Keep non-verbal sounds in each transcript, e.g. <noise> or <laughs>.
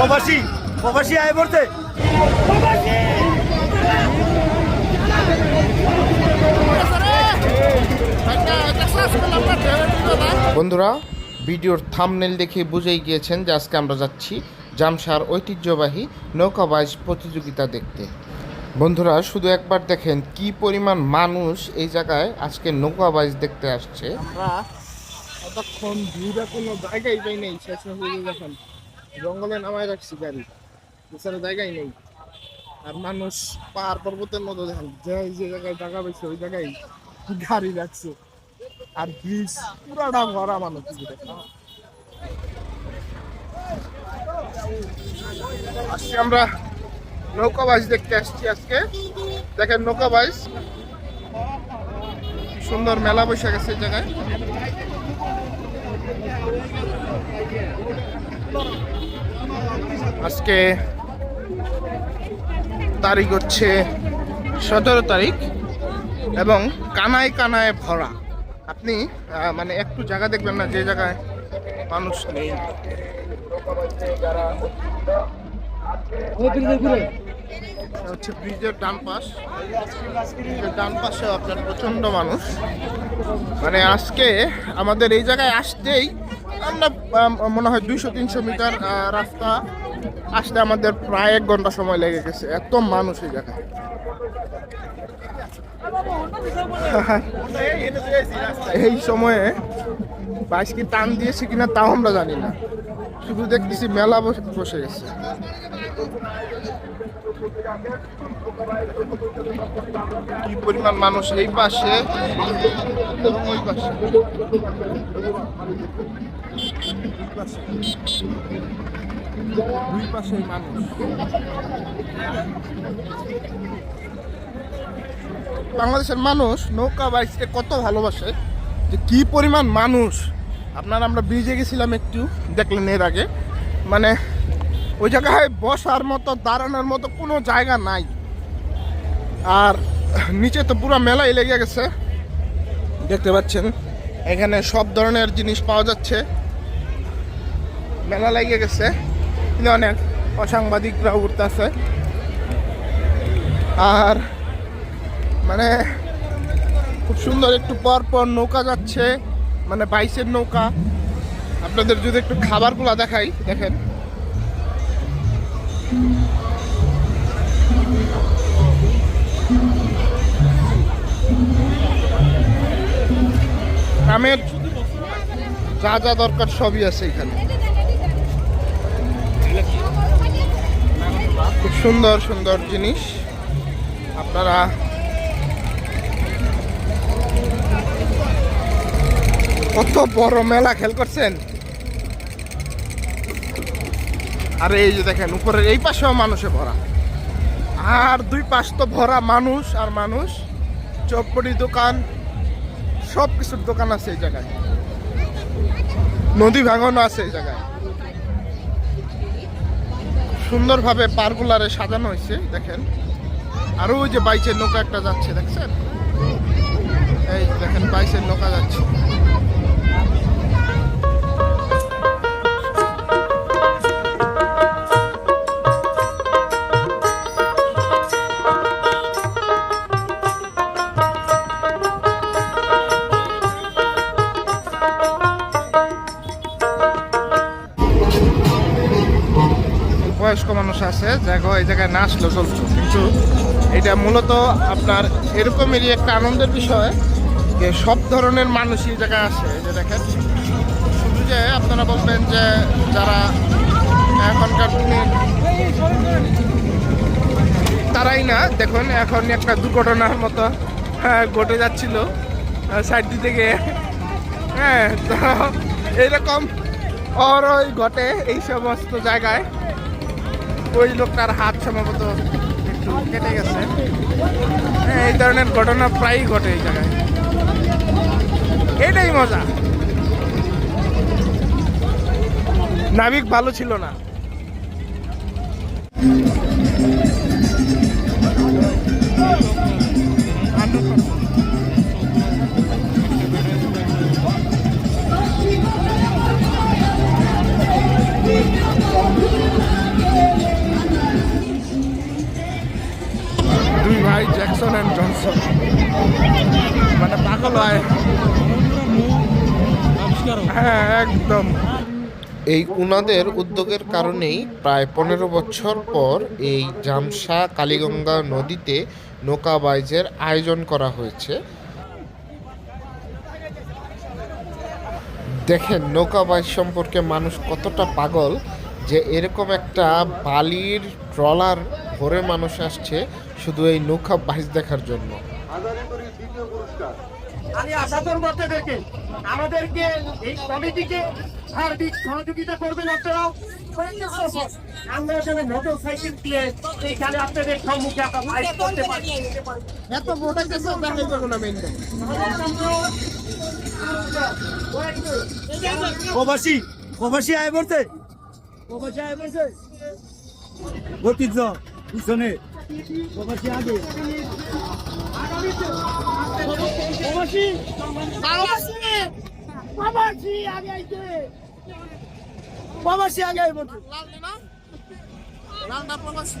প্রবাসী প্রবাসী আয় পড়তে বন্ধুরা ভিডিওর থামনেল দেখে বুঝেই গিয়েছেন যে আজকে আমরা যাচ্ছি জামসার ঐতিহ্যবাহী নৌকাবাজ প্রতিযোগিতা দেখতে। বন্ধুরা শুধু একবার দেখেন কি পরিমাণ মানুষ এই জায়গায় আজকে নৌকাবাজ দেখতে আসছে। আমরা এতক্ষণ কোনো জায়গায় পাই নেই শেষ হয়ে দেখেন জঙ্গলে নামায় রাখছি গাড়ি। এছাড়া জায়গায় নেই। আর মানুষ পাহাড় পর্বতের মতো যে যে জায়গায় জায়গা পেয়েছে ওই জায়গায় গাড়ি রাখছে। আর ব্রিজ পুরাটা ভরা মানুষ আজকে আমরা নৌকাবাজ দেখতে আসছি আজকে। দেখেন নৌকাবাজ কি সুন্দর মেলা গেছে এই জায়গায়। আজকে তারিখ হচ্ছে সতেরো তারিখ এবং কানায় কানায় ভরা। আপনি মানে একটু জায়গা দেখবেন না, যে জায়গায় মানুষ নেই। হচ্ছে ব্রিজের ডান পাশ। ডান পাশে আপনার প্রচণ্ড মানুষ। মানে আজকে আমাদের এই জায়গায় আসতেই আমরা মনে হয় দুইশো, তিনশো মিটার রাস্তা আসতে আমাদের প্রায় এক ঘণ্টা সময় লেগে গেছে। এত মানুষ এই জায়গায়। এই সময়ে বাইশ কি টান দিয়েছে কিনা তাও আমরা জানি না। শুধু দেখতেছি মেলা বসে বসে গেছে। কি পরিমাণ মানুষ এই পাশে এবং ওই পাশে? দুই পাশে মানুষ। বাংলাদেশের মানুষ নৌকা বাইককে কত ভালোবাসে যে কি পরিমাণ মানুষ? আপনার আমরা ব্রিজে গেছিলাম একটু দেখলেন এর আগে। মানে ওই জায়গায় বসার মতো, দাঁড়ানোর মতো কোনো জায়গা নাই। আর নিচে তো পুরো মেলাই লেগে গেছে। দেখতে পাচ্ছেন, এখানে সব ধরনের জিনিস পাওয়া যাচ্ছে। মেলা লেগে গেছে। কিন্তু অনেক অসাংবাদিকরা উঠতেছে। আর মানে খুব সুন্দর একটু পর পর নৌকা যাচ্ছে মানে বাইশের নৌকা। আপনাদের যদি একটু খাবারগুলো দেখাই, দেখেন। আমের যা যা দরকার সবই আছে এখানে। খুব সুন্দর সুন্দর জিনিস। আপনারা কত বড় মেলা খেল করছেন। আর এই যে দেখেন, উপরের এই পাশেও মানুষে ভরা। আর দুই পাশ তো ভরা মানুষ আর মানুষ। চটপটি দোকান সব কিছুর দোকান আছে এই জায়গায়। নদী ভাঙনও আছে এই জায়গায়। সুন্দরভাবে পার্কুলারে সাজানো হয়েছে, দেখেন। আরও ওই যে বাইচের নৌকা একটা যাচ্ছে, দেখছেন? এই দেখেন, বাইচের নৌকা মানুষ আছে দেখো এই জায়গায় না আসলেও চলতো। কিন্তু এটা মূলত আপনার এরকমেরই একটা আনন্দের বিষয় যে সব ধরনের মানুষই এই জায়গায় আসে যে দেখেন শুধু যে আপনারা বলবেন যে যারা এখনকার দিনে তারাই না দেখুন এখন একটা দুর্ঘটনার মতো হ্যাঁ, ঘটে যাচ্ছিল সাইড থেকে হ্যাঁ তো এরকম অরই ঘটে এই সমস্ত জায়গায়। ওই লোকটার হাত সম্ভবত একটু কেটে গেছে। হ্যাঁ এই ধরনের ঘটনা প্রায়ই ঘটে এই জায়গায়। এটাই মজা। নাবিক ভালো ছিল না। জনসন। মানে পাগল হয় হ্যাঁ একদম। এই উনাদের উদ্যোগের কারণেই প্রায় পনেরো বছর পর এই জামসা কালীগঙ্গা নদীতে নৌকা বাইজের আয়োজন করা হয়েছে। দেখেন, নৌকা বাইজ সম্পর্কে মানুষ কতটা পাগল যে এরকম একটা বালির ট্রলার ভরে মানুষ আসছে শুধু এই নৌকা বাইজ দেখার জন্য। আমি আশা করব আপনাদেরকে আমাদেরকে এই কমিটিকে সার্বিক সহযোগিতা করবেন আপনারাও। আমরা যেন মোটর সাইকেল দিয়ে এইখানে আপনাদের সম্মুখে আমরা ফাইট করতে পারি। এত মোটা কেসে দেখাই যাব না মেনটা প্রবাসী প্রবাসী আয় প্রবাসী ঐতিহ্য পিছনে। প্রবাসী আগে আগে আইছে প্রবাসী পড়ছে লালদা প্রবাসী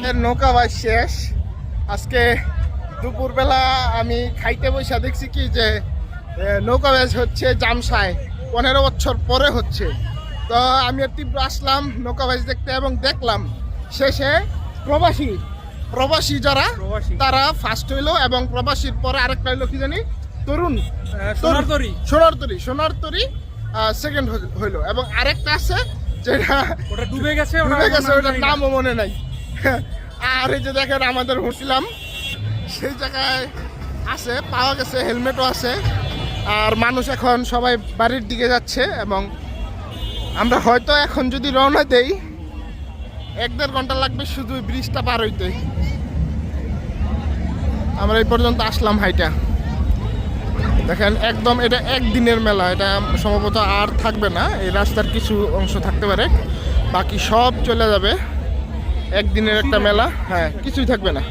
একটা নৌকা বাস শেষ। আজকে দুপুরবেলা আমি খাইতে বসে দেখছি কি যে নৌকা বাস হচ্ছে জামসায়। পনেরো বছর পরে হচ্ছে। তো আমি তীব্র আসলাম নৌকা বাস দেখতে এবং দেখলাম শেষে প্রবাসী প্রবাসী যারা তারা ফার্স্ট হইল এবং প্রবাসীর পরে আরেকটা হইল কি জানি? তরুণ। সোনার তরি সোনার তরি সেকেন্ড হইল। এবং আরেকটা আছে যেটা ওটা ডুবে গেছে ডুবে গেছে ওটার নামও মনে নাই। <laughs> আর এই যে দেখেন আমাদের হুঁসিলাম সেই জায়গায় আছে, পাওয়া গেছে, হেলমেটও আছে। আর মানুষ এখন সবাই বাড়ির দিকে যাচ্ছে এবং আমরা হয়তো এখন যদি রওনা দেই, এক দেড় ঘণ্টা লাগবে শুধু ব্রিজটা পার হইতে। আমরা এই পর্যন্ত আসলাম হাইটা। দেখেন, একদম এটা একদিনের মেলা, এটা সম্ভবত আর থাকবে না, এই রাস্তার কিছু অংশ থাকতে পারে, বাকি সব চলে যাবে। একদিনের একটা মেলা হ্যাঁ কিছুই থাকবে না।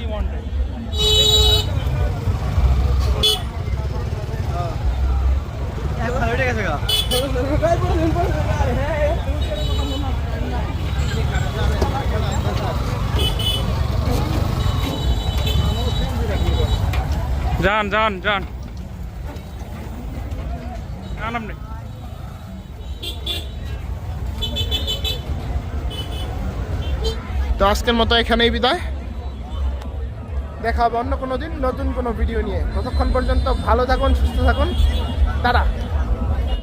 যান যান যান আপনি। তো আজকের মতো এখানেই বিদায়। দেখা হবে অন্য কোনো দিন নতুন কোনো ভিডিও নিয়ে। ততক্ষণ পর্যন্ত ভালো থাকুন, সুস্থ থাকুন। তারা